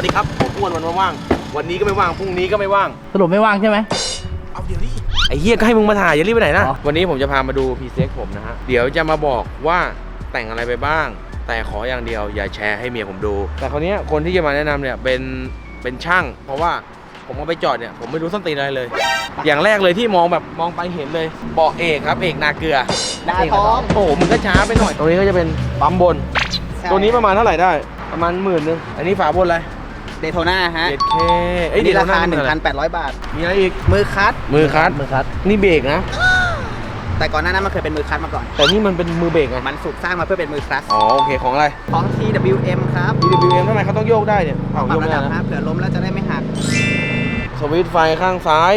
วัสดีครับผมอ้วนวันว่างๆวันนี้ก็ไม่ว่างพรุ่งนี้ก็ไม่ว่างสรุปไม่ว่างใช่ไหม เอาเดี๋ยวนี้ไอ้เฮียก็ให้มึงมาถ่ายอย่ารีบไปไหนนะอ๋อ วันนี้ผมจะพามาดูพีเซ็กผมนะฮะเดี๋ยวจะมาบอกว่าแต่งอะไรไปบ้าง แต่ขออย่างเดียวอย่าแชร์ให้เมียผมดู แต่คราวเนี้ยคนที่จะมาแนะนำเนี่ยเป็นเป็นช่าง เพราะว่าผมเอาไปจอดเนี่ยผมไม่รู้ส้นตีนอะไรเลย อย่างแรกเลยที่มองแบบมองไปเห็นเลยเบาะเอกครับเอกนาเกลือดาท้อง โอ้โหมึงก็ช้าไปหน่อย ตรงนี้ก็จะเป็นปั๊มบน ตัวนี้ประมาณเท่าไหร่ได้ ประมาณหมื่นนึงอันนี้ฝาบนอะไร เดโทน่าฮะเจ็ดเคเอ้ยนี่ราคาเดี๋ยวะ1,800 บาท มีอะไรอีก มือคัด มือคัดมือคัดนี่เบรกนะ แต่ก่อนหน้านั้นมันเคยเป็นมือคัดมาก่อน แต่นี่มันเป็นมือเบรกไงมันถูกสร้างมาเพื่อเป็นมือคลัตช์อ๋อโอเคของอะไร ของ TWM ครับ DWM ทำไมเขาต้องโยกได้เนี่ยเอาปรัโยบกระไม่ดัได้บนะฮะเผื่อล้มแล้วจะได้ไม่หัก สวิตช์ไฟข้างซ้าย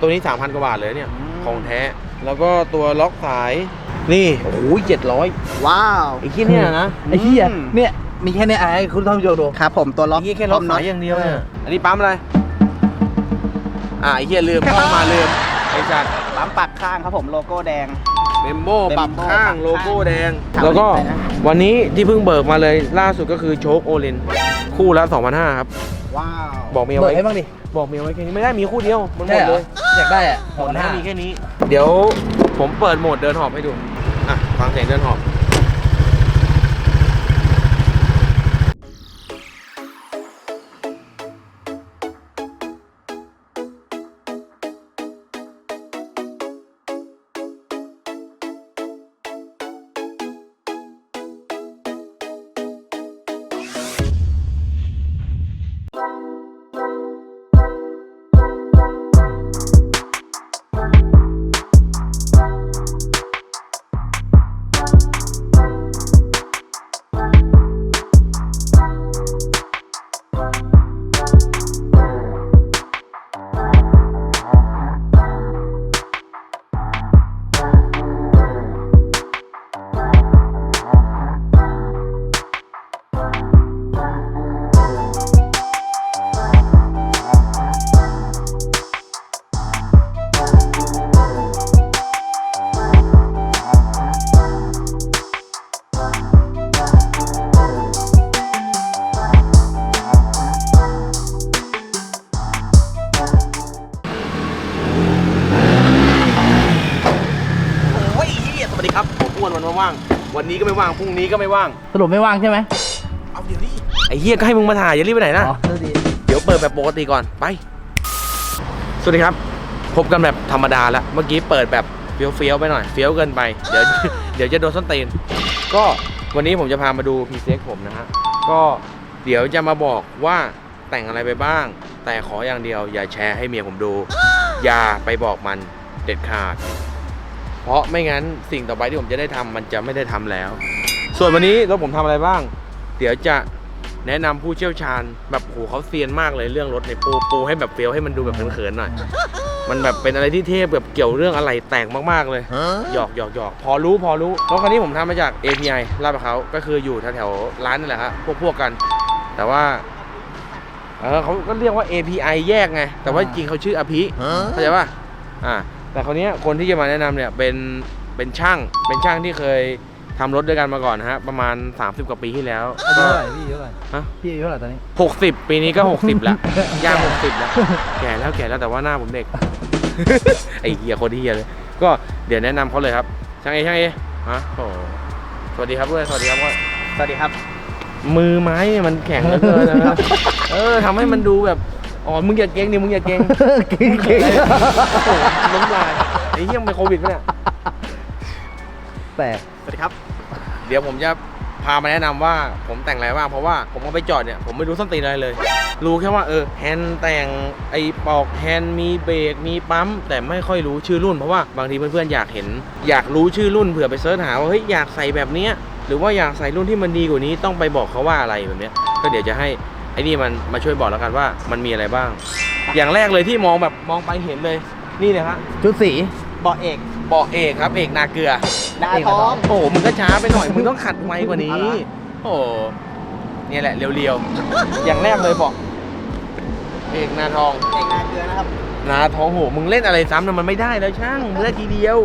ตัวนี้ 3,000 กว่าบาทเลยเนี่ย อืม ของแท้ แล้วก็ตัวล็อกสาย นี่ โอ้โหเจ็ดร้อยว้าว ไอ้ขี้เนี่ยนะ ไอ้เหี้ยอืม เนี่ย มีแค่เนี้ยไอ้คุณท่านผู้ชมดูครับผมตัวล็อกไอ้ขี้แค่ล็อกน็สายอย่างเดียวเนี่ยอันนี้ปั๊มอะไรอ่าไอ้เหี้ยลืมเข้ามาลืมไอ้จัดปั๊มปักข้างครับผมโลโก้แดงเมมโบ Membo ปรับข้างปรับข้างโลโก้แดงครับแล้วก็ไปนะวันนี้ที่เพิ่งเบิกมาเลยล่าสุดก็คือโชคโอเลนคู่ละ2,500ครับ ว้าว บอกเมียเบิไว้กให้บ้างดิ บอกเมียไว้แค่นี้ไม่ได้มีคู่เดียว มันหมใช่ดเหรเลอยอยากได้อะหมดแล้วห้ามีแค่นี้ เดี๋ยวผมเปิดโหมดเดินหอบให้ดู อะฟังเสียงเดินหอบ มอ้วนวันว่างๆวันนี้ก็ไม่ว่างพรุ่งนี้ก็ไม่ว่างสรุปไม่ว่างใช่ไหมเอาเดี๋ยวนี้ไอ้เฮียก็ให้มึงมาถ่ายอย่ารีบไปไหนนะ อ๋อเท่าดีเดี๋ยวเปิดแบบปกติก่อนไป สวัสดีครับ พบกันแบบธรรมดาแล้ว เมื่อกี้เปิดแบบเฟี้ยวเฟี้ยวๆไปหน่อย เฟี้ยวเกินไป เดี๋ยว เดี๋ยวจะโดนส้นตีน ก็วันนี้ผมจะพามาดูพีเซ็กผมนะฮะ ก็เดี๋ยวจะมาบอกว่าแต่งอะไรไปบ้าง แต่ขออย่างเดียว อย่าแชร์ให้เมียผมดู อย่าไปบอกมันเด็ดขาดเพ ราะไม่งั้นสิ่งต่อไปที่ผมจะได้ทำมันจะไม่ได้ทำแล้ว ส่วนวันนี้รถผมทำอะไรบ้าง เดี๋ยวจะแนะนำผู้เชี่ยวชาญ แบบโหเขาเซียนมากเลยเรื่องรถในปูปูให้แบบเฟี้ยวให้มันดูแบบเขินๆหน่อยมันแบบเป็นอะไรที่เทพแบบเกี่ยวเรื่องอะไรแต่งมากๆเลยหยอกหยอกหยอกพอรู้พอรู้รถคันนี้ผมทำมาจาก API ลาดพร้าวก็คืออยู่แถวๆร้านนี่นแหละครับพวกพวกๆกัน แต่ว่าเออเขาก็เรียกว่า API แยกไง แต่ว่าจริงเขาชื่ออภิเข้าใจป่ะอ่า แต่คราวเนี้ยคนที่จะมาแนะนำเนี่ยเป็นเป็นช่างเป็นช่างที่เคยทำรถด้วยกันมาก่อนนะฮะประมาณ 30 กว่าปีที่แล้วอายุเท่าไหร่พี่อายุเท่าไหร่ฮะ พี่อายุเท่าไหร่ตอนนี้ 60 ปีนี้ก็ 60แล้วย่าง 60แล้วแก่แล้วแก่แล้วแต่ว่าหน้าผมเด็ก ไอ้เหี้ยคนที่เหี้ยเลย ก็เดี๋ยวแนะนำเขาเลยครับช่างเอช่างเอฮะโอ้สวัสดีครับด้วยสวัสดีครับว่าสวัสดีครับ มือไม้มันแข็งเหลือเกินนะครับ เออทำให้มันดูแบบ อ๋อ มึงอย่าเก่งดิมึงอย่าเก่งเก่งเก่งโอ้โหล้มลายไอ้เหี้ยมันเป็นโควิดปะเนี่ยแต่สวัสดีครับ เดี๋ยวผมจะพามาแนะนำว่าผมแต่งอะไรบ้างเพราะว่าผมเอาไปจอดเนี่ยผมไม่รู้ส้นตีนอะไรเลย รู้แค่ว่าเออแฮนด์แต่งไอ้ปอกแฮนด์มีเบรกมีปั๊ม แต่ไม่ค่อยรู้ชื่อรุ่นเพราะว่าบางทีเพื่อนๆอยากเห็น อยากรู้ชื่อรุ่นเผื่อไปเสิร์ชหาว่าเฮ้ยอยากใส่แบบเนี้ยหรือว่าอยากใส่รุ่นที่มันดีกว่านี้ต้องไปบอกเขาว่าอะไรแบบเนี้ยก็เดี๋ยวจะให้ไอ้นี่มันมาช่วยบอกแล้วกันว่ามันมีอะไรบ้าง อย่างแรกเลยที่มองแบบมองไปเห็นเลยนี่เลยครับชุดสีเบาะเอกเบาะเอกครับเอกนาเกลือดาท้องโอ้โหมึงก็ช้าไปหน่อยมึงต้องขัดไวกว่านี้ โอ้โหเนี่ยแหละเรียวๆอย่างแรกเลยบอกเอกนาทองเอกนาเกลือนะครับนาทองโหมึงเล่นอะไรซ้ำนะมันไม่ได้แล้วช่างมึงเล่นทีเดียว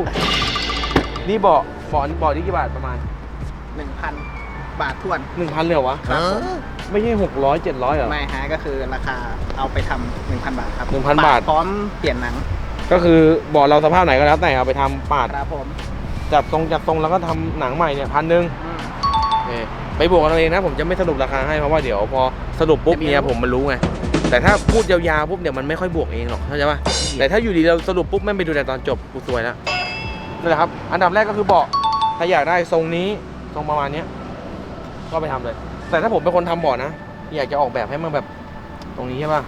นี่เบาะเบาะนี่เบาะนี่กี่บาทประมาณ1,000 บาททวนหนึ่งพันเลยเหรอวะครับผมไม่ใช่หกร้อยเจ็ดร้อยเหรอ ไม่ฮะก็คือราคาเอาไปทำหนึ่งพันบาทครับ1,000บาท พร้อมเปลี่ยนหนังก็คือบอกเราสภาพไหนก็แล้วแต่เอาไปทำปาดครับผมจัดตรงจัดตรงแล้วก็ทำหนังใหม่เนี่ยพันหนึ่งอืมเอ่อไปบวกกันเอาเองนะผมจะไม่สรุปราคาให้เพราะว่าเดี๋ยวพอสรุปปุ๊บจะมีเนี่ยผมมันรู้ไงแต่ถ้าพูดยาวๆปุ๊บเดี๋ยวมันไม่ค่อยบวกเองหรอกเข้าใจป่ะแต่ถ้าอยู่ดีเราสรุปปุ๊บไม่ไปดูแต่ตอนจบกูซวยแล้วนั่นแหละครับ อันดับแรกก็คือเบาะถ้าอยากได้ทรงนี้ทรงประมาณเนี้ย ก็ไปทำเลย แต่ถ้าผมเป็นคนทำเบาะนะอยากจะออกแบบให้มันแบบตรงนี้ใช่ป่ะ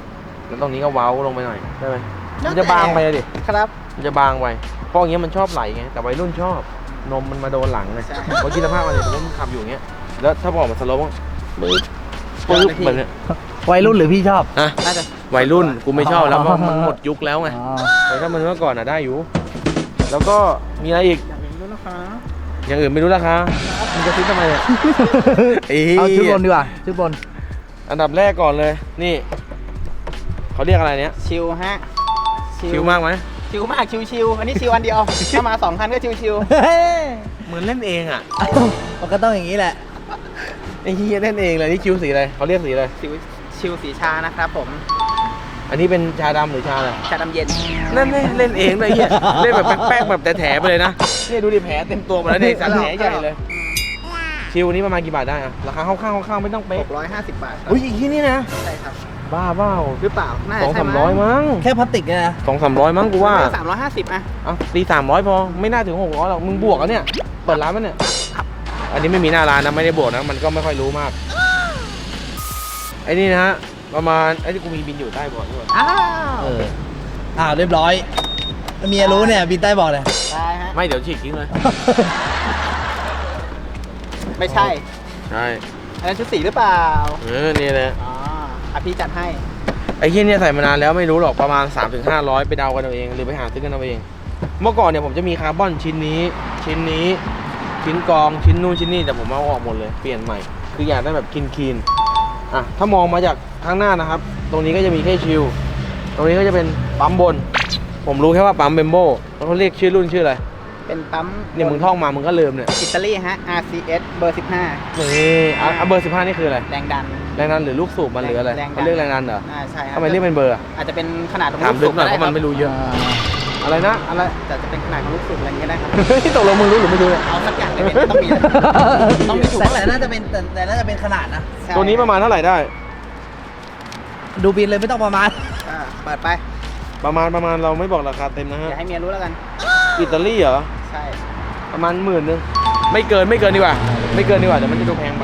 แล้วตรงนี้ก็เว้าลงไปหน่อยได้ไหมมันจะบางไปอะดิครับมันจะบางไปเพราะอย่างเงี้ยมันชอบไหลไงแต่วัยรุ่นชอบนมมันมาโดนหลังไงใช่เพราะคิดสภาพมันเลยสมมติมันขับอยู่อย่างเงี้ยแล้วถ้าบอกมันสโลว์ปึ๊บปึ๊บเหมือนเนี้ยวัยรุ่นหรือพี่ชอบฮะน่าจะวัยรุ่นกูไม่ชอบแล้วเพราะอ๋อมันหมดยุคแล้วไงอ๋อแต่ถ้ามันเมื่อก่อนอะได้อยู่ แล้วก็มีอะไรอีกอย่างนี้ด้วยนะคะ อย่างอื่นไม่รู้ราคามึงจะซื้อทำไมเนี่ยไอ้เอาชุดเหี้บยนดีกว่าชุดบน อันดับแรกก่อนเลย นี่เขาเรียกอะไรเนี้ยชิลฮะชิลมากไหมชิลมากชิลชิลอันนี้ชิลอันเดียวถ้ามาสองคันก็ชิลชิลเหมือนเล่นเองอะมันก็ต้องอย่างนี้แหละไอ้เฮียเล่นเองเลยนี่คิวสีอะไรเขาเรียกสีอะไรชิลชิลสีชานะครับผม อันนี้เป็นชาดำหรือชาอะไรชาดำเย็นนั่นเล่นเล่นเองเลยเฮียเล่นแบบแป๊กๆแบบแต่แถไปเลยนะ เนี่ยดูดิแผลเต็มตัวหมดแล้วเนี่ยสันแผลใหญ่เลย ชิวนี้ประมาณกี่บาทได้อะราคาคร่าวๆคร่าวๆไม่ต้องเป๊ะ650 บาทครับอุ้ยอีกที่นี่นะ ใช่ครับ บ้าเปล่าหรือเปล่าน่าสองใช่สามร้อยมั้งแค่พลาสติกเนี่ยนะสองสามร้อยมั้งกูว่าสามร้อยห้าสิบอะเอะตีสามร้อยพอไม่น่าถึงหกร้อยหรอกมึงบวกแล้วเนี่ยเปิดร้านมันเนี่ยอันนี้ไม่มีหน้าร้านนะไม่ได้บวกนะมันก็ไม่ค่อยรู้มากไอ้นี่นะฮะประมาณไอ้ที่กูมีบินอยู่ใต้เบาะด้วยอ้าวเอออ่าเรียบร้อย เมียรู้เนี่ยบินใต้บอกเลย ได้ฮะ ไม่เดี๋ยวฉีกทิ้งเลย ไม่ใช่ ใช่อันนั้นชุดสีหรือเปล่า เออนี่แหละอ๋ออะพี่จัดให้ ไอ้ที่เนี่ยใส่มานานแล้วไม่รู้หรอกประมาณ3ถึง500 ไปเดากันเอาเอง หรือไปหาซื้อกันเอาเอง เมื่อก่อนเนี่ยผมจะมีคาร์บอนชิ้นนี้ ชิ้นนี้ ชิ้นกรองชิ้นนู่นชิ้นนี่แต่ผมเอาออกหมดเลยเปลี่ยนใหม่ คืออยากได้แบบคินคีนๆอะถ้ามองมาจากข้างหน้านะครับ ตรงนี้ก็จะมีแค่ชิลตรงนี้ก็จะเป็นปั๊มบน ผมรู้แค่ว่าปั๊มเบมโบแล้วเขาเรียกชื่อรุ่นชื่ออะไรเป็นปั๊มเนี่ยมึงท่องมามึงก็ลืมเนี่ยอิตาลีฮะ RCS เบอร์ 15 นี่อะอะเบอร์15นี่คืออะไรแรงดัน แรงดันหรือลูกสูบมันหรืออะไรแรงดัน เขาเรียกแรงดันเหรออ่าใช่ครัทำไมเรียกเป็นเบอร์อะอาจจะเป็นขนาดของถามลูกลึสูกบหน่อยเพก็ราะมันได้ไม่รู้เยอะ อะไรนะอะไรแต่จะเป็นขนาดของลูกสูบอะไรอย่างเงี้ยได้ครับ เฮ้ยตกลงมึงรู้หรือไม่รู้เนี่ย เอาสักอย่างเลยเป็นต้องมีนะต้องมีถูกแต่เท่าไหร่แต่น่าจะเป็นแต่แต่น่าจะเป็นขนาดนะ ใช่ตัวนี้ประมาณเท่าไหร่ได้ ดูบินเลยไม่ต้องประมาณอ่าเปิดไป ประมาณประมาณเราไม่บอกราคาเต็มนะฮะอย่าให้เมียรู้แล้วกัน อิตาลีเหรอ ใช่ประมาณหมื่นนึง ไม่เกินไม่เกินดีกว่า ไม่เกินดีกว่าเดี๋ยวมันจะดูแพงไป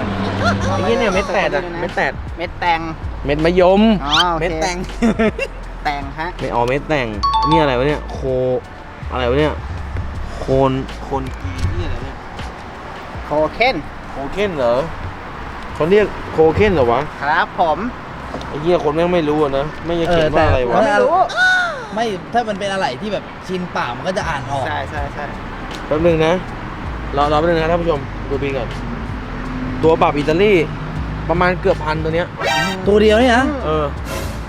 ไอ้เงี้ยเนี่ยเม็ดแตดอะเม็ดแตดเม็ดแตงเม็ดมะยม อ๋อโอเคเม็ดแตง แตงฮะไม่เอาเม็ดแต่งนี่อะไรวะเนี่ยโค อะไรวะเนี่ยโคนโคนกีนี่อะไรเนี่ยโคเคนโคเคนเหรอเขาเรียกโคเคนเหรอวะครับผมไอ้เหี้ยคนแม่งไม่รู้อะนะไม่จะเขียนเออแต่ว่าอะไรวะไม่รู้ ไม่ถ้ามันเป็นอะไรที่แบบชินปากมันก็จะอ่านออกใช่ใช่ใช่แป๊บนึงนะ รอรอแป๊บนึงนะท่านผู้ชม ดูบินก่อน ตัวปรับอิตาลีประมาณเกือบพันตัวเนี้ย ตัวเดียวนี่นะเออ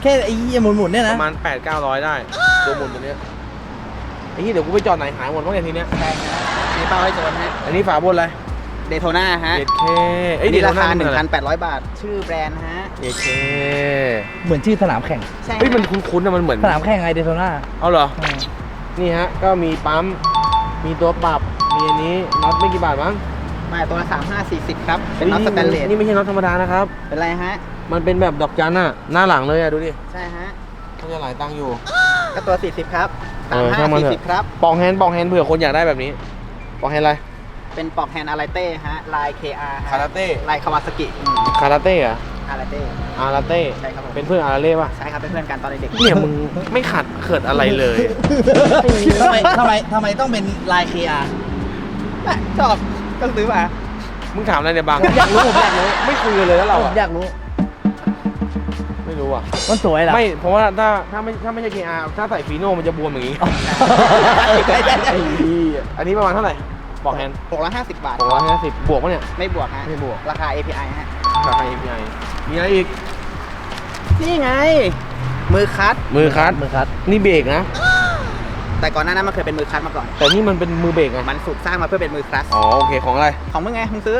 แค่ไอ้เหี้ยหมุนๆเนี่ยปนะระมาณ 8 9 0 0 ได้ ตัวหมุนตัวเนี้ยไอ้นี่เดี๋ยวกูไปจอดไหนหายหมดวะเนี่ยทีเนี้ย ใช่ครับนี่เป้าให้โจนฮะอันนี้ฝาบนอะไร เดโทน่าฮะเด็ดเคเอ้ยนี่ราคาเดี๋ยวนะ1,800 บาท ชื่อแบรนด์ฮะเด็ดเคเหมือนชื่อสนามแข่ง ใช่เฮ้ยมันคุ้นๆนะมันเหมือนสนามแข่งไอเดโทน่าเอาเหรอ นี่ฮะ ก็มีปั๊ม มีตัวปรับ มีอันนี้น็อตไม่กี่บาทมั้งมาตัวละ3540 ครับ เป็นน็อตสแตนเลสนี่ไม่ใช่น็อตธรรมดานะครับ เป็นไรฮะ มันเป็นแบบดอกจันอะหน้าหลังเลยอะดูดิใช่ฮะก็จะหลายตังค์อยู่ ก็ตัว 40 ครับเออช่างมันเถอะ 3540 ครับ ปองแฮนด์ปองแฮนด์เผื่อคนอยากได้แบบนี้ ปองแฮนด์อะไร เป็นปลอกแฮนด์อาราเต้ฮะ ลาย KR ฮะคาราเต้ลายคาวาซากิคาราเต้เหรอะอาราเต้ อาราเต้ใช่ครับผม เป็นเพื่อนอาราเล่ป่ะใช่ครับเป็นเพื่อนกันตอนเด็กๆเนี่ยมึงไม่ขัดเขิดอะไรเลย ทำไมทำไมทำไมต้องเป็นลาย KR แม่ชอบก็ซื้อมา มึงถามอะไรเนี่ยบังอยากรู้ผมอยากรู้ ไม่คุยกันเลยแล้วเราผมอะอยากรู้ ไม่รู้อะมันสวยเหรอ ไม่เพราะว่าถ้าถ้าไม่ถ้าไม่ใช่ KR ถ้าใส่ฟีโน่มันจะบวมอย่างงี้ใช่ใช่ใช่ ไอ้เหี้ยอันนี้ประมาณเท่าไหร่ บอกแฮนด์650 บาทหกร้อยห้าสิบบวกปะเนี่ย ไม่บวกฮะ ไม่บวก ราคา API ฮะ ราคา API มีอะไรอีก นี่ไง มือคัด มือคัด มือคัด นี่เบรกนะ แต่ก่อนหน้านั้นมันเคยเป็นมือคัดมาก่อน แต่นี่มันเป็นมือเบรกไง มันถูกสร้างมาเพื่อเป็นมือคลัสอ๋อโอเคของอะไร ของมึงไง มึงซื้อ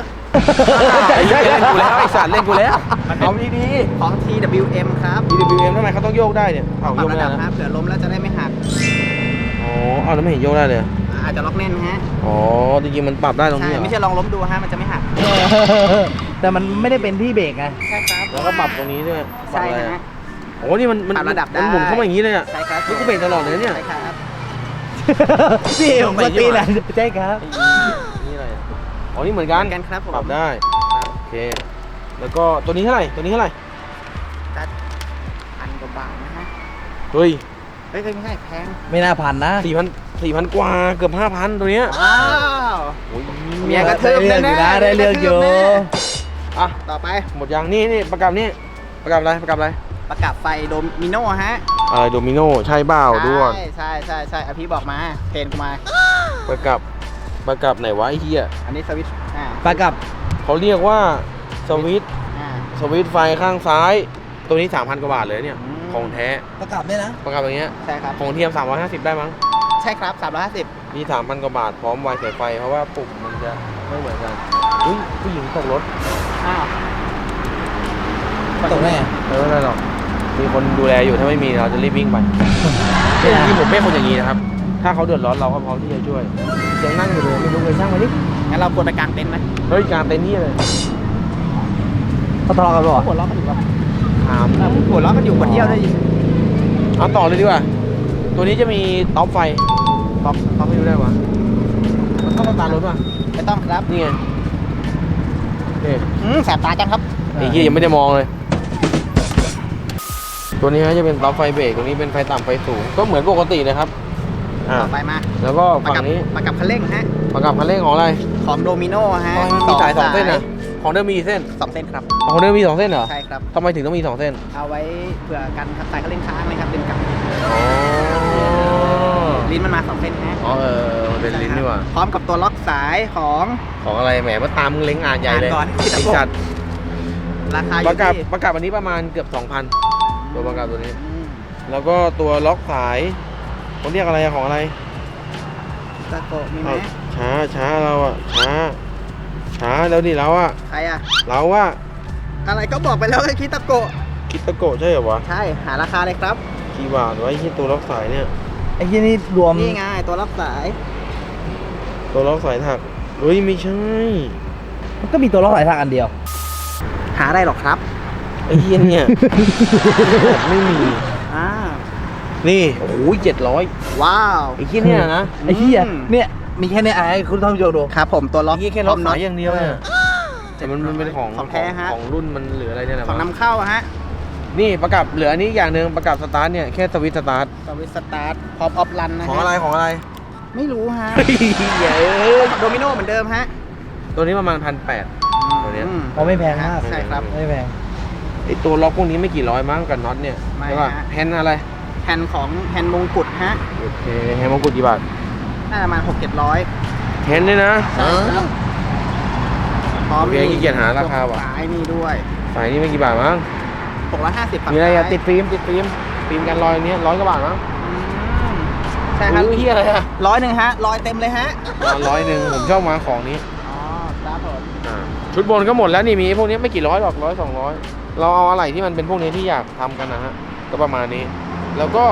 ไอ้เหี้ยเล่นกูแล้วไอ้สัตว์เล่นกูแล้วเอาดีของ TWM ครับๆ DWM ทำไมเขาต้องโยกได้เนี่ย เอาปรัโยบกระไม่ดัได้บนะฮะเผื่อล้มแล้วจะได้ไม่หัก อ๋อเอาแล้วไม่เห็นโยกได้เลย อาจจะล็อกแน่นฮะอ๋อจริงๆมันปรับได้ตรงใช่นี้เหรอไม่ใช่ลองล้มดูฮะมันจะไม่หักแต่มันไม่ได้เป็นที่เบรกไงใช่ครับแล้วก็ปรับตรงนี้ด้วยปรับใช่อะไรฮะ อะโอ้นี่มันมันปรับระดับได้ มันหมุนเข้ามาอย่างนี้เลยอะใช่ครับนี่กูเบรกตลอดเลยนะเนี่ยใช่ครับ พี่ผมก็ตีแหละใช่ครับ นี่อะไรอะอ๋อนี่เหมือนกันเหมือนกันครับผม ปรับได้โอเค แล้วก็ตัวนี้เท่าไหร่ตัวนี้เท่าไหร่พันกว่าบาทนะฮะเฮ้ยเฮ้ยไม่ใช่แพงไม่น่าพันนะสี่พัน สี่พันกว่าเกือบห้าพันตัวเนี้ยว้าวโอ้ยเมียกระทืบได้เรื่องอยู่นะได้เรื่องอยู่อะต่อไปหมดยังนี่นี่ประกับนี่ประกับอะไรประกับอะไรประกับไฟโดมิโนฮะอะไรโดมิโนใช่เปล่าด้วยใช่ใช่ใช่ใช่อภิบอกมาเพนกูมาประกับประกับไหนวะไอ้เหี้ยอันนี้สวิตช์อ่าปลากับเขาเรียกว่าสวิตช์อ่าสวิตช์ไฟข้างซ้าย ตัวนี้ 3,000 กว่าบาทเลยเนี่ยอืมของแท้ปลากับเนี่ยนะ ประกับอย่างเงี้ย ใช่ครับ ของเทียม 350 ได้มั้ง ใช่ครับ 350 มี3,000กว่าบาทพร้อมไวสายไฟ เพราะว่าปุ่มมันจะไม่เหมือนกันอุ้ยผู้หญิงตกรถอ้าวตกแน่ไม่เป็นไรหรอกมีคนดูแลอยู่ถ้าไม่มีเราจะรีบวิ่งไปไม่ได้ที่ผมไม่คนอย่างนี้นะครับ ถ้าเขาเดือดร้อนเราก็พร้อมที่จะช่วยยังนั่งอยู่เลยไม่รู้เลยช่างมาดิงั้นเราควรไปกางเต็นท์ไหมเฮ้ยกลารเต็นท์นี่เลยเขาทะเลาะกันเปล่าหัวเราะกันอยู่ปะถามเออหัวเราะกันอยู่คนเดียวได้ยินเอาต่อเลยดีกว่า ตัวนี้จะมีท็อปไฟท็อปท็อปให้ดูได้ปะมันต้องมาตามรถป่ะไม่ต้องครับนี่ไงนี่อืมแสบตาจังครับไอ้เหี้ยยังไม่ได้มองเลย ตัวนี้ฮะจะเป็นท็อปไฟเบรกตัวนี้เป็นไฟต่ำไฟสูง ก็เหมือนปกตินะครับอ่าต่อไปมาแล้วก็ประฝั่กับงนี้ประกับคันเร่งฮะประกับคันเร่งของอะไร ของโดมิโนฮะอ๋อมันมีสายสองเส้นนะของเดิมมีกี่เส้นสองเส้นครับของเดิมมีสองเส้นเหรอใช่ครับทำไมถึงต้องมีสองเส้น เอาไว้เผื่อกันขับสายคันเร่งค้างนะครับเป็นกับอ๋อ ลิ้นมันมาสองเส้นฮะอ๋อเออมันเป็นลิ้นนี่หว่าพร้อมกับตัวล็อกสายของของอะไรแหมมาตามมึงเล้งอ่านใหญ่เลยอ่านก่อนไอ้สัตว์ราคาอปยู่ระกับที่ประกับอันนี้ประมาณเกือบ 2,000 ตัวประกับตัวนี้ แล้วก็ตัวล็อกสายเขาเรียกอะไรอะของอะไรตะโกะมีไหมเอาช้าช้าเราอะช้า ช้าแล้วดิเราอะใครอะเราอะอะไรก็บอกไปแล้วไอ้คิตะโกะคิดตะโกะใช่เหรอวะ ใช่ หาราคาเลยครับ กี่บาทไวะไอ้ที่ตัวล็อกสายเนี่ย ไอ้ที่นี่รวมนี่ไงตัวล็อกสายตัวล็อกสายถักเฮ้ยไม่ใช่มันก็มีตัวล็อกสายทางอันเดียว หาได้หรอกครับไอ้เหี้ยเนี่ย ไม่มี อ่านี่โอ้ยเจ็ดร้อยว้าว ไอ้เหี้ยเนี่ยนะไอ้เหี้ยอืม เนี่ยมีแค่เนี้ยไอ้คุณท่านผู้ชมดู ครับผมตัวล็อกไอ้เหี้ยแค่ล็อกสายอย่างเดียวเนี่ยแต่มันมันเป็นของของแท้ฮะของรุ่นมันเหลืออะไรเนี่ยนะของนำเข้าอะฮะ นี่ประกับเหลืออันนี้อย่างหนึ่งประกับสตาร์ทเนี่ยแค่สวิตช์สตาร์ทสวิตสตาร์ทพร้อมออฟรันนะฮะของอะไรของอะไรไม่รู้ฮะเฮ้ยโดมิโนเหมือนเดิมฮะตัวนี้ประมาณพันแปด ตัวเนี้ย อืมเขาไม่แพงมากใช่ครับ ไม่แพงไอตัวล็อกพวกนี้ไม่กี่ร้อยมั้งกับน็อตเนี่ยไม่ใช่ป่ะฮะ แฮนด์อะไรแฮนด์ของแฮนด์มงกุฎฮะโอเคแฮนด์มงกุฎกี่บาทน่าจะประมาณหกเจ็ดร้อยแฮนด์เนี่ยนะพร้อมโอเคขี้เกียจหาราคาว่ะ สายนี่ด้วยสายนี้ไม่กี่บาทมั้ง หกร้อยห้าสิบมีอะไรอะติดฟิล์มติดฟิล์มฟิล์มกันรอยเนี้ยร้อยกว่าบาทมั้งใช่ครับอุ้ยเฮียอะไรอะร้อยหนึ่งฮะร้อยเต็มเลยฮะร้อยหนึ่งผมชอบมาของนี้ อ๋อครับผมอ่าชุดบนก็หมดแล้วนี่มีพวกนี้ไม่กี่ร้อยหรอกร้อยสองร้อยเราเอาอะไรที่มันเป็นพวกนี้ที่อยากทำกันนะฮะก็ประมาณนี้ แล้วก็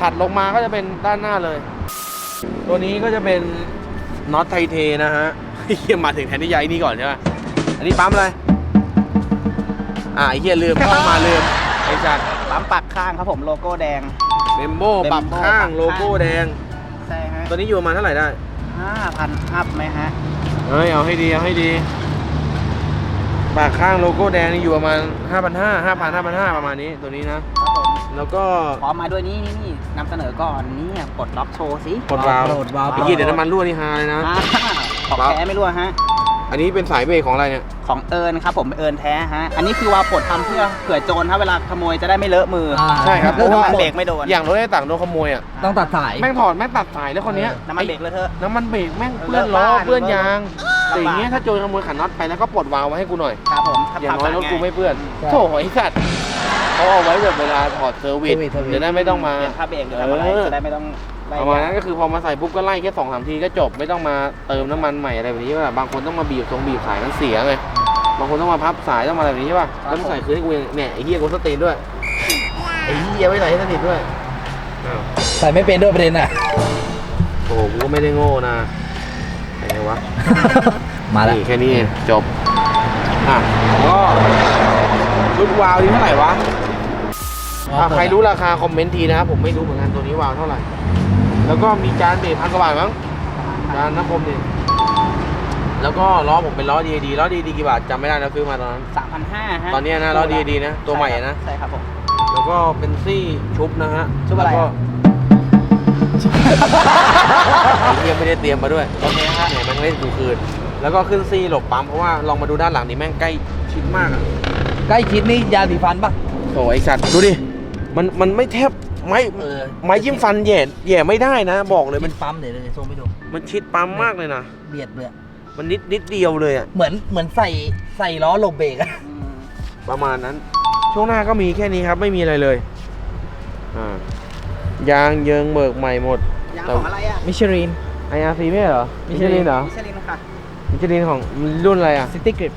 ถัดลงมาก็จะเป็นด้านหน้าเลย ตัวนี้ก็จะเป็นน็อตไทเทนะฮะเฮียมาถึงแทนที่ใหญ่นี่ก่อนใช่ไหมอันนี้ปั๊มอะไร อ่าไอ้เฮียลืมเข้ามาลืมไอ้จัดปั๊มปักข้างครับผมโลโก้แดงเมมโบปรับข้าง โลโก้แดง ใช่ฮะตัวนี้อยู่ประมาณเท่าไหร่ได้ ห้าพันอัพไหมฮะเฮ้ย เอาให้ดี เอาให้ดี ปากข้างโลโก้แดงนี่อยู่ประมาณ 5 5 0 0 5 5 0 0 5,500 ประมาณนี้ตัวนี้นะ ครับผมแล้วก็พร้อมมาด้วยนี่นี่นี่นำเสนอก่อนนี่ปลดล็อกโชว์สิ กดวาล์วกดวาล์วไอ้เหี้ยเดี๋ยวน้ำมันรั่วนี่ฮาเลยนะ อ่าของแท้ไม่รู้อะฮะ อันนี้เป็นสายเบรกของอะไรเนี่ย ของเอิญครับผมเอิญแท้ฮะ อันนี้คือวาล์วปลดทำเพื่อเผื่อโจรถ้าเวลาขโมยจะได้ไม่เลอะมือออ่าใช่ครับแล้วน้ำมันเบรกไม่โดนอย่างรถไอ้ต่างโดนขโมยอะ ต้องตัดสาย แม่งถอดแม่งตัดสายแล้วคนเนี้ยน้ำมันเบรกเลยเถอะ น้ำมันเบรกแม่งเปื้อนล้อเลอะบ้านเปื้อนยางลำบากแต่อย่างเงี้ยถ้าโจรขโมยขันน็อตไปแล้วก็ปลดวาล์วไว้ให้กูหน่อย ครับผมถ้อย่างน้อยรถกูไม่เปื้อนใช่โถ่ไอ้สัตว์เขาเอาไว้แบบเวลาถอดเซอร์วิสเซอร์วิสเซอร์วิส จะได้ไม่ต้องมาเปลี่ยนผ้าเบรกหรือทำอะไรเออจะได้ไม่ต้องไล่ ประมาณนั้นก็คือพอมาใส่ปุ๊บก็ไล่แค่สองสามทีก็จบไม่ต้องมาเติมน้ำมันใหม่อะไรแบบนี้ใช่ป่ะบางคนต้องมาบีบทรงบีบสายมันเสียไงบางคนต้องมาพับสายต้องมาอะไรแบบนี้ใช่ป่ะแล้วมึงใส่คืนให้กูเองเนี่ยไอ้เหี้ยกูสตรีนด้วยไอ้เหี้ยไม่ใส่ให้สนิทด้วยอ้าวใส่ไม่เป็นด้วยประเด็นอะโอ้โหกูก็ไม่ได้โง่นะไงวะมาแล้วนี่แค่นี้เองจบอะก็ชุดวาล์วนี่เท่าไหร่วะอะใครรู้ราคาคอมเมนต์ทีนะครับผมไม่รู้เหมือนกันตัวนี้วาล์วเท่าไหร่ แล้วก็มีจานเบรกพันกว่าบาทมั้งจานน้ำคมนี่แล้วก็ล้อผมเป็นล้อดีดีล้อดีดีกี่บาทจำไม่ได้นะซื้อมาตอนนั้นสามพันห้าฮะตอนเนี้ยนะล้อดีดีนะตัวใหม่อะนะใช่ครับผมแล้วก็เป็นซี่ชุบนะฮะชุบอะไรแล้วก็อะไอ้เหี้ยังไม่ได้เตรียมมาด้วยโอเคฮะเนี่ยแม่งเล่นกูคืน แล้วก็ขึ้นซี่หลบปั๊มเพราะว่าลองมาดูด้านหลังนี่แม่งใกล้ชิดมากอะใกล้ชิดนี่ยาสีฟันปะโอ้ไอสัตว์ดูดิมันมันไม่แทบ ไม้เออไม้ยิ้มฟันแหย่แหย่ไม่ได้นะ บอกเลยมัมันนปั๊มเดี๋ยวเดี๋ยวโซ่ไม่ดูมันชิดปั๊มมากเลยนะเบียดเลยอะมันนิดนิดเดียวเลยอะเหมือนเหมือนใส่ใส่ล้อหลบเบรกอะอืมประมาณนั้น ช่วงหน้าก็มีแค่นี้ครับ ไม่มีอะไรเลยอ่ายางเยิงเบิกใหม่หมด ยางของอะไรอะมิชลิน IRC ไม่ใช่เหรอมิมิชชลิลินนเหรอมิชลินค่ะมิชลินของรุ่นอะไรอะซิตี้กริป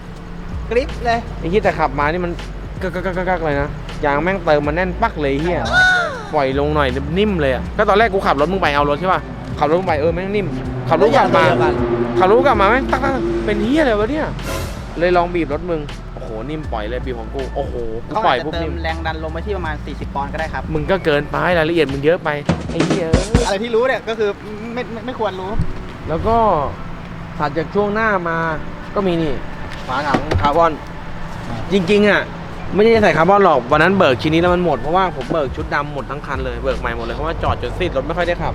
กริปเลยไอ้ที่แต่ขับมานี่มันกักกักกักกักเลยนะยางแม่งเติมมันแน่นปักเลยไอ้เฮีย ปล่อยลงหน่อยนิ่มเลยอะก็ตอนแรกกูขับรถมึงไปเอารถใช่ป่ะขับรถมึงไปเออแม่งนิ่ม ขับรถกลับมาขับรถกลับมาแม่งตักตักเป็นเฮียเลยวะเนี่ย เลยลองบีบรถมึงโอ้โหนิ่มปล่อยเลยบีบของกูโอ้โหกูเขาปล่อาอยจจะปุ๊บเตินิ่มมแรงดันลงไปที่ประมาณ 40 ปอนด์ก็ได้ครับมึงก็เกินไปรายละเอียดมึงเยอะไปไอ้เหี้ยเอ้ยอะไรที่รู้เนี่ยก็คือไม่ไม่ไม่ควรรู้ แล้วก็ถัดจากช่วงหน้ามาก็มีนี่ฝาถังคาร์บอน จริงๆอะ ไม่ได้ใส่คาร์บอนหรอกวันนั้นเบิกชิ้นนี้แล้วมันหมดเพราะว่าผมเบิกชุดดำหมดทั้งคันเลยเบิกใหม่หมดเลยเพราะว่าจอดจนสิ้นรถไม่ค่อยได้ขับ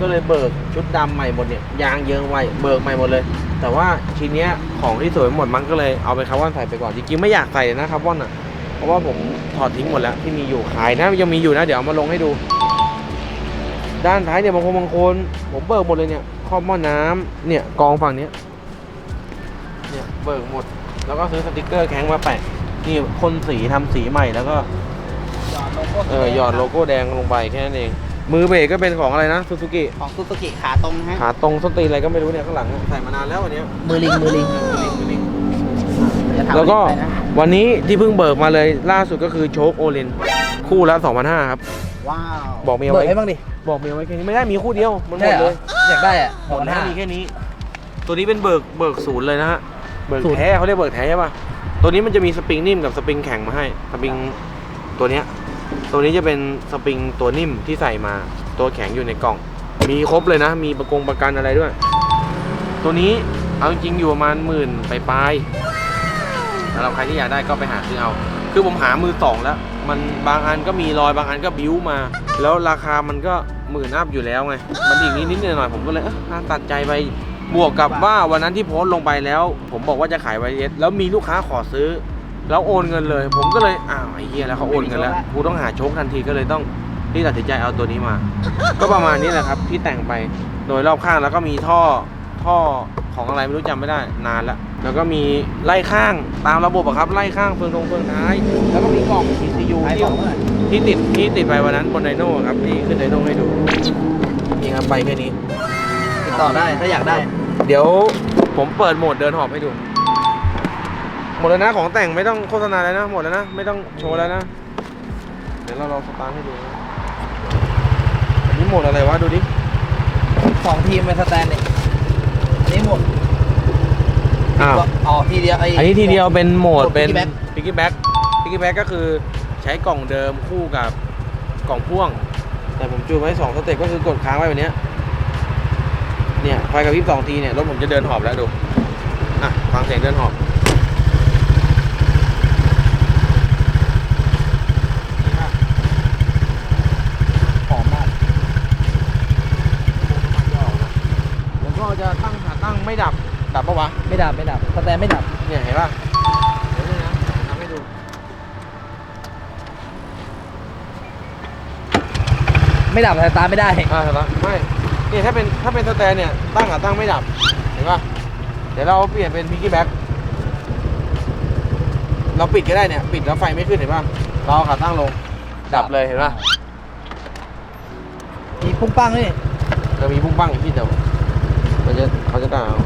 ก็เลยเบิกชุดดำใหม่หมดเนี่ยยางเยิงไว้เบิกใหม่หมดเลย แต่ว่าชิ้นเนี้ยของที่สวยหมดมันก็เลยเอาไปคาร์บอนใส่ไปก่อนจริงๆไม่อยากใส่นะคาร์บอนอะเพราะว่าผมถอดทิ้งหมดแล้วที่มีอยู่ขายนะยังมีอยู่นะเดี๋ยวเอามาลงให้ดู ด้านท้ายเนี่ยบางคนบางคนผมเบิกหมดเลยเนี่ยครอบหม้อน้ำเนี่ยกองฝั่งเนี้ยเนี่ยเบิกหมด แล้วก็ซื้อสติกเกอร์แข็งมาแปะ นี่พ่นสีทำสีใหม่แล้วก็หยอดโลโก้เออหยอดโลโก้แดงลงไปแค่นั้นเอง มือเบรกก็เป็นของอะไรนะซูซูกิของซูซูกิขาตรงนะฮะขาตรงส้นตีนอะไรก็ไม่รู้เนี่ยข้างหลังใส่มานานแล้ววันเนี้ยมือลิงมือลิงจะถามแล้วก็ไปนะวันนี้ที่เพิ่งเบิกมาเลยล่าสุดก็คือโชคโอเลนคู่ละ2,500ครับว้าวบอกเมียเบิกไว้ให้บ้างดิบอกเมียไว้แค่นี้ไม่ได้มีคู่เดียวมันหมได้ดเหรเลอยอยากได้อะหมดแล้วห้ามีแค่นี้ ตัวนี้เป็นเบิกเบิกศูนย์เลยนะฮะเบิกศูนย์แท้เขาเรียกเบิกแท้ใช่ป่ะ ตัวนี้มันจะมีสปริงนิ่มกับสปริงแข็งมาให้ สปริงตัวเนี้ย ตัวนี้จะเป็นสปริงตัวนิ่มที่ใส่มา ตัวแข็งอยู่ในกล่อง มีครบเลยนะ มีประกงประกันอะไรด้วย ตัวนี้เอาจริงอยู่ประมาณหมื่นไปลายๆสำหรับใครที่อยากได้ก็ไปหาซื้อเอา คือผมหามือสองแล้ว มันบางอันก็มีรอยบางอันก็บิ้วมา แล้วราคามันก็หมื่นอัพอยู่แล้วไง มันอีกนิดนิดๆหน่อยผมก็เลยน่าตัดใจไป บวกกับว่าวันนั้นที่โพสต์ลงไปแล้ว ผมบอกว่าจะขายไวเอสแล้วมีลูกค้าขอซื้อ แล้วโอนเงินเลย ผมก็เลยอ้าวไอ้เหี้ยแล้วเขาโอนเงินแล้วกูต้องหาโชคทันทีก็เลยต้องที่ตัดสินใจเอาตัวนี้มา ก็ประมาณนี้แหละครับที่แต่งไปโดยรอบข้างแล้วก็มีท่อท่อของอะไรไม่รู้จำไม่ได้นานแล้วแล้วก็มีไล่ข้างตามระบบอะครับไล่ข้างเฟืองตรงเฟืองท้าย แล้วก็มีกล่อง ECU ขายที่ที่ติดที่ติดไปวันนั้นบนไดโน่ครับนี่ขึ้นไดโน่ให้ดูนี่ครับไปแค่นี้ติดต่อได้ถ้าอยากได้ เดี๋ยวผมเปิดโหมดเดินหอบให้ดู หมดแล้วนะของแต่งไม่ต้องโฆษณาแล้วนะ หมดแล้วนะ ไม่ต้องโชว์แล้วนะ เดี๋ยวเราลองสตาร์ทให้ดูนะอันนี้โหมดอะไรวะดูดิ สองทีมเป็นสแตนเนี่ยอันนี้หมดอ้าว อ๋อทีเดียวไอ้อันนี้ทีเดียวเป็นโหมดเป็น piggyback พิกกี้แบ็กพิกกี้แบ็กก็คือใช้กล่องเดิมคู่กับกล่องพ่วง แต่ผมจูนไว้สองสเต็ปก็คือกดค้างไว้แบบเนี้ย เนี่ยไฟกับพริบสองทีเนี่ยรถผมจะเดินหอบแล้วดู อะฟังเสียงเดินหอบหอมมากแล้วก็จะตั้งขาตั้งไม่ดับ ดับปะวะ ไม่ดับไม่ดับสแตนไม่ดับ เนี่ยเห็นป่ะเดี๋ยวนี่นะทำให้ดู ไม่ดับสตาร์ทไม่ได้อ่าสตาร์ทไม่เนี่ยถ้าเป็นถ้าเป็นสแตนเนี่ยตั้งขาตั้งไม่ดับ เห็นป่ะเดี๋ยวเราเปลี่ยนเป็นพิกกี้แบ็กเราปิดก็ได้เนี่ย ปิดแล้วไฟไม่ขึ้นเห็นป่ะเราเอาขาตั้งลง ดับเลยเห็นป่ะมีปุ้งปังนี่จะมีพุ่งปั้งพี่แต่ว่าเขาจะเขาจะด่าเอา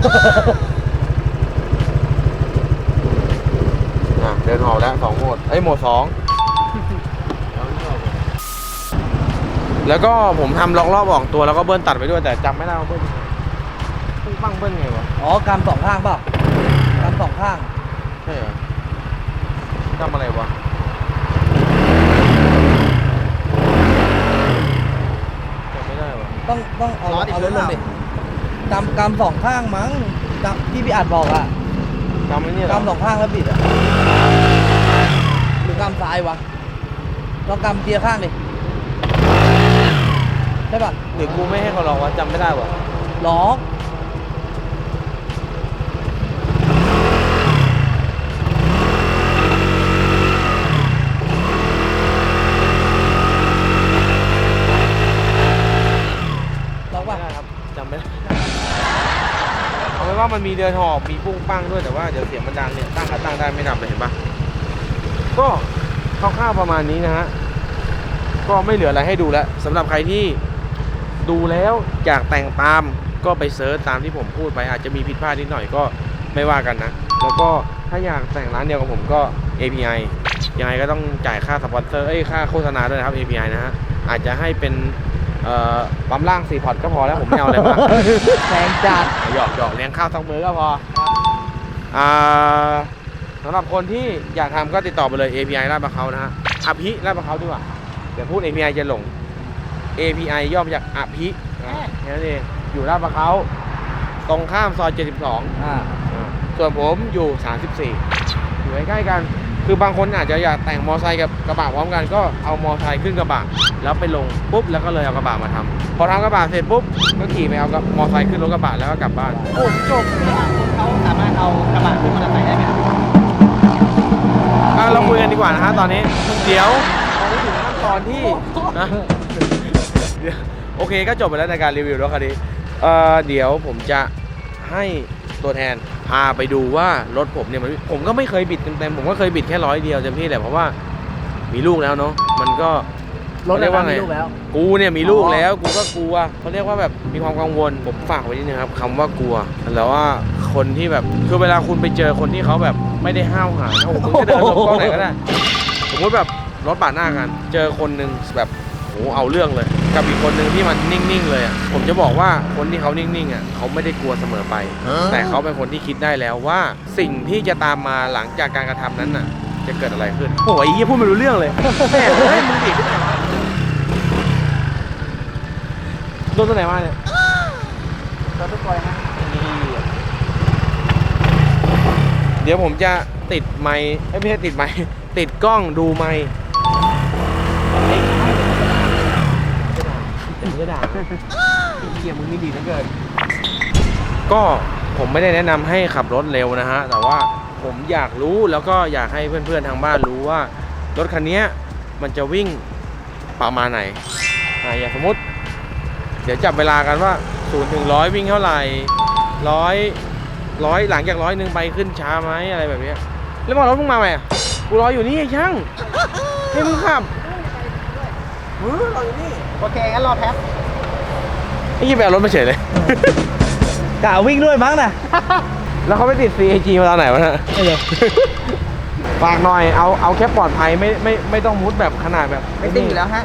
อะเดินหอบแล้วสองโหมดเอ้ยโหมดสอง แล้วก็ผมทำล็อกรอบออกตัวแล้วก็เบิ้ลตัดไปด้วยแต่จำไม่ได้ว่าเบิ้ลพุ่งปั้งเบิ้ลไงวะอ๋อกำสองข้างเปล่ากำสองข้างใช่เหรอจำอะไรวะจำไม่ได้วะต้องต้องเอาล้อดิเอารถลงหรืดิอเปล่กำกำสองข้างมั้งกำที่พี่อัดบอกอะจำไม่เนี่ยเหรอกำสองข้างแล้วบิดอะหรือกำซ้ายวะลองกำเทียร์ข้างดิ ใช่ป่ะหรือกูไม่ให้เขาลองวะจำไม่ได้วะล็อกล็อกป่ะ ไม่ได้ครับจำไม่ได้เอาไว้ว่ามันมีเดินหอบมีปุ้งปั้งด้วยแต่ว่าเดี๋ยวเสียงมันดังเนี่ยตั้งขาตั้งได้ไม่ดับเลยเห็นปะก็คร่าวๆประมาณนี้นะฮะก็ไม่เหลืออะไรให้ดูแล้วสำหรับใครที่ ดูแล้วอยากแต่งตามก็ไปเซิร์ชตามที่ผมพูดไป อาจจะมีผิดพลาดนิดหน่อยก็ไม่ว่ากันนะ แล้วก็ถ้าอยากแต่งร้านเดียวกับผมก็ API ยังไงก็ต้องจ่ายค่าสปอนเซอร์เอ้ยค่าโฆษณาด้วยนะครับ API นะฮะอาจจะให้เป็นเอ่อปั๊มล่างสี่พอร์ตก็พอแล้วผมไม่เอาอะไรมากแพงจัดหยอกหยอกเลี้ยงข้าวต้องมือก็พออ่าสำหรับคนที่อยากทำก็ติดต่อไปเลย API ลาดประเขานะฮะอภิลาดประเขาดีกว่าเดี๋ยวพูด API จะหลง API ย่อมาจากอภินะแค่นั้นเองอยู่ลาดประเขาตรงข้ามซอย 72 อ่าส่วนผมอยู่ 34 อยู่ใกล้ๆกัน คือบางคนอาจจะอยากแต่งมอไซค์กับกระบะพร้อมกันก็เอามอไซค์ขึ้นกระบะแล้วไปลงปุ๊บแล้วก็เลยเอากระบะมาทำพอทำกระบะเสร็จปุ๊บก็ขี่ไปเอากระมอไซค์ขึ้นรถกระบะแล้วก็กลับบ้านโอ้จบเขาสามารถเอากระบะขึ้นมอเตอร์ไซค์ได้ไหมครับอะเราคุยกันดีกว่านะฮะตอนนี้เดี๋ยวเราถึงขั้นตอนที่นะเดี๋ยว โอเคก็จบไปแล้วในการรีวิวรถคันนี้เอ่อเดี๋ยวผมจะให้ตัวแทนพาไปดูว่ารถผมเนี่ยมันผมก็ไม่เคยบิดเต็มๆผมก็เคยบิดแค่ร้อยเดียวเต็มที่แหละเพราะว่ามีลูกแล้วเนาะมันก็รถเรียกว่าไงมีลูกแล้วกูเนี่ยมีลูกอ๋อแล้วกูก็กลัวเขาเรียกว่าแบบมีความกังวลผมฝากไว้นิดนึงครับคำว่ากลัวแล้วว่าคนที่แบบคือเวลาคุณไปเจอคนที่เขาแบบไม่ได้ห้าวหาญโอ้โหมึงก็เดินหลบกล้องไหนก็ได้สมมติแบบรถปาดหน้ากัน เจอคนหนึ่งแบบ โหเอาเรื่องเลย กับอีกคนหนึ่งที่มันนิ่งๆเลยอะผมจะบอกว่าคนที่เขานิ่งๆอะเขาไม่ได้กลัวเสมอไป แต่เขาเป็นคนที่คิดได้แล้วว่า สิ่งที่จะตามมาหลังจากการกระทำนั้นน่ะ จะเกิดอะไรขึ้นโอ้ยยี่พูดไม่รู้เรื่องเลยแม่ให้มึงดิโดนตัวไหนมาเนี่ยเราทุกคนนะเดี๋ยวผมจะติดไมค์เอ้ยไม่ใช่ติดไมค์ติดกล้องดูไม ค์แต่มึงก็ด่าเกียมึงนี่ดีเหลือเกิน ก็ผมไม่ได้แนะนำให้ขับรถเร็วนะฮะ แต่ว่าผมอยากรู้แล้วก็อยากให้เพื่อนๆทางบ้านรู้ว่า รถคันเนี้ยมันจะวิ่งประมาณไหนอ่าอย่างสมมติ เดี๋ยวจับเวลากันว่า0ูนถึงร้อยวิ่งเท่าไหร่ร้อยร้อยหลังจากร้อยหนึ่งไปขึ้นช้าไหมอะไรแบบเนี้ยแล้วมารถมึงมาไหมอะกูรออยู่นี่ไอ้ช่างให้มึงขับเออรออยู่นี่ โอเคงั้นรอแป๊บไอ้ยี่ไปเอารถมาเฉยเลย กะวิ่งด้วยมั้งนะ แล้วเขาไปติด CAG มาตอนไหนวะเนี่ยเออฝากหน่อยเอาเอาแค่ปลอดภัยไม่ไม่ไม่ต้องมุดแบบขนาดแบบไม่ติ้งอยู่แล้วฮะ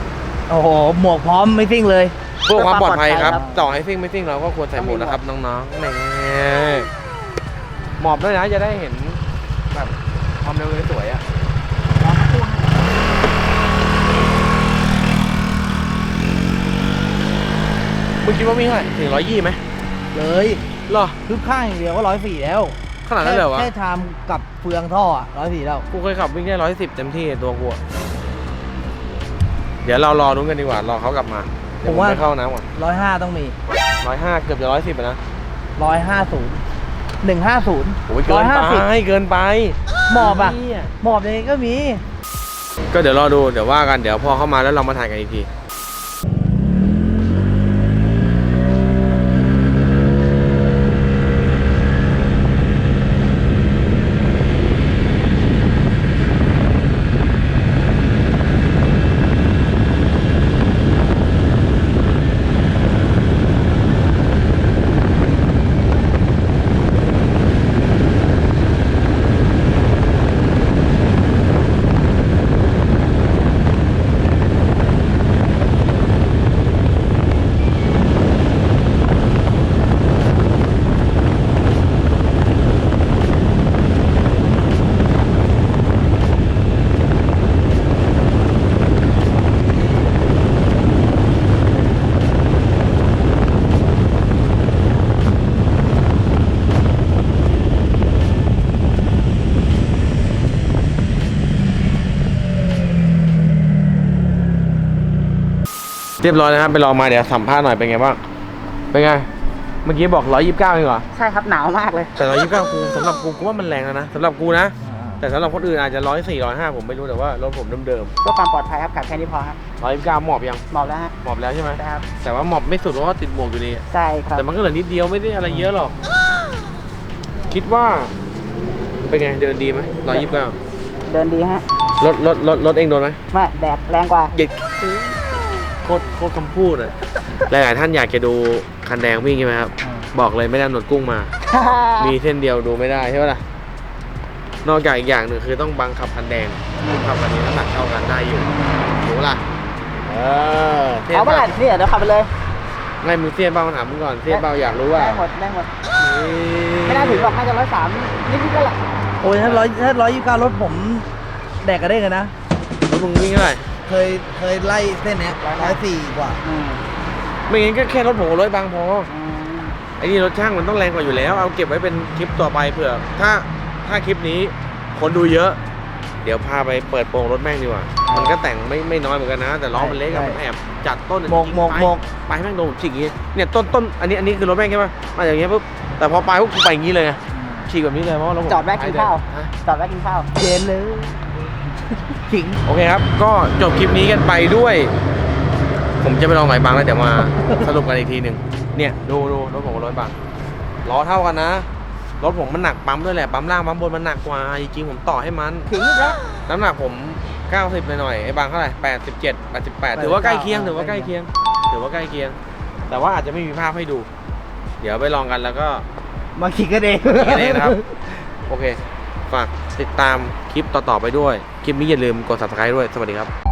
โอ้โห หมวกพร้อมไม่ซิ่งเลย เพื่อความปลอดภัยครับเพื่อความปลอดภัยครับต่อให้ซิ่งไม่ซิ่งเราก็ควรใส่หมวกนะครับน้องๆแหมหมอบด้วยนะจะได้เห็นแบบความเร็วสวยๆอะ มึงคิดว่าวิ่งเท่าไหร่ถึงร้อยยี่ไหมเลยเหรอคึบข้างอย่างเดียวก็ร้อยสี่แล้วขนาดนั้นเลยเหรอวะ แค่ทำกับเฟืองท่ออะร้อยสี่แล้ว กูเคยขับวิ่งได้ร้อยสิบเต็มที่ตัวกูอะเดี๋ยวเรารอรุ้นกันดีกว่า รอเขากลับมา เดี๋ยวผมไปเข้าน้ำก่อนร้อยห้าต้องมีร้อยห้าเกือบจะร้อยสิบนะร้อยห้าศูนย์หนึ่งห้าศูนย์โอ้ยเกิร้อนยห้าไปสิบเกินไป หมอบอะเหี้ยหมอบยังไงก็มี ก็เดี๋ยวรอดู เดี๋ยวว่ากัน เดี๋ยวพอเข้ามาแล้วเรามาถ่ายกันอีกที เรียบร้อยนะครับไปลองมาเดี๋ยวสัมภาษณ์หน่อยเป็นไงบ้างเป็นไงเมื่อกี้บอก 129เองเหรอใช่ครับหนาวมากเลย แต่129กูสำหรับกูกูว่ามันแรงแล้วนะสำหรับกูนะ แต่สำหรับคนอื่นอาจจะ104 105ผมไม่รู้แต่ว่ารถผมเดิมเพื่อความปลอดภัยครับขับแค่นี้พอครับๆ129หมอบยังบอกแล้วฮะหมอบแล้วใช่ไหมใช่ครับแต่ว่าหมอบไม่สุดเพราะว่าติดหมวกอยู่ดีใช่ครับแต่มันก็เหลือนิดเดียวไม่ได้อะไรเยอะหรอก คิดว่า เป็นไงเดินดีไหม129เดินดีฮะรถรถรถรถเองโดนไหมไม่แดดแรงกว่าเย็ดโคตรโคตรคำพูดอะหลายๆท่านอยากจะดูคันแดงวิ่งใช่ไหมครับ บอกเลยไม่ได้หนวดกุ้งมา มีเส้นเดียวดูไม่ได้ใช่ไหมล่ะ นอกจากอีกอย่างหนึ่งคือต้องบังคับคันแดงขับคันนี้น้ำหนักเท่ากันได้อยู่ถูกปะล่ะ เออเสียเอานเมื่อไหร่เปล่าเนี่ยเดี๋ยวขับไปเลยไม่มึงเสียนเปล่ามาถามมึงก่อนเสียนเปล่าอยากรู้ว่าได้หมดได้หมด ไม่น่าถึงหรอกน่าจะร้อยสามนิดๆก็แหละโอ้ยถ้าร้อยถ้าร้อยยี่สิบเก้ารถผมแดกกระเด้งกันนะแล้วมึงวิ่งเท่าไหร่ เคยเคยไล่เส้นเนี้ยร้อยสี่กว่าอืมไม่งั้นก็แค่รถผมกับรถบางพออืมไอ้นี่รถช่างมันต้องแรงกว่าอยู่แล้ว เอาเก็บไว้เป็นคลิปต่อไปเผื่อ ถ้าถ้าคลิปนี้คนดูเยอะ เดี๋ยวพาไปเปิดโปรงรถแม่งดีกว่า มันก็แต่งไม่ไม่น้อยเหมือนกันนะ แต่ล้อมันเล็กอะใช่มันแอบจัดต้นโมกโมกโมกไปแม่งโดนผมฉีกอย่างงี้เนี่ยต้นต้นอันนี้อันนี้คือรถแม่งใช่ปะมาอย่างเงี้ยปุ๊บแต่พอปลายปุ๊บกูไปอย่างงี้เลยไงฉีกแบบนี้เลยเพราะว่ารถผมจอดแวะกินข้าวฮะจอดแวะกินข้าวเจนเลย ขิง โอเคครับ ก็จบคลิปนี้กันไปด้วย ผมจะไปลองไหลบางแล้วเดี๋ยวมา สรุปกันอีกทีหนึ่งเนี่ยดูดูรถผมกับรถบางล้อเท่ากันนะ รถผมมันหนักปั๊มด้วยแหละปั๊มล่างปั๊มบนมันหนักกว่าจริงๆผมต่อให้มันถึงอีกแล้วน้ำหนักผม 90ไปหน่อยไอ้บางเท่าไหร่87 88ถือว่าใกล้เคียงถือว่าใกล้เคียงถือว่าใกล้เคียง แต่ว่าอาจจะไม่มีภาพให้ดู เดี๋ยวไปลองกันแล้วก็มาขิงกันเองขี่กันเองนะครับ โอเค ฝากติดตามคลิปต่อๆไปด้วย คลิปนี้อย่าลืมกด subscribe ด้วย สวัสดีครับ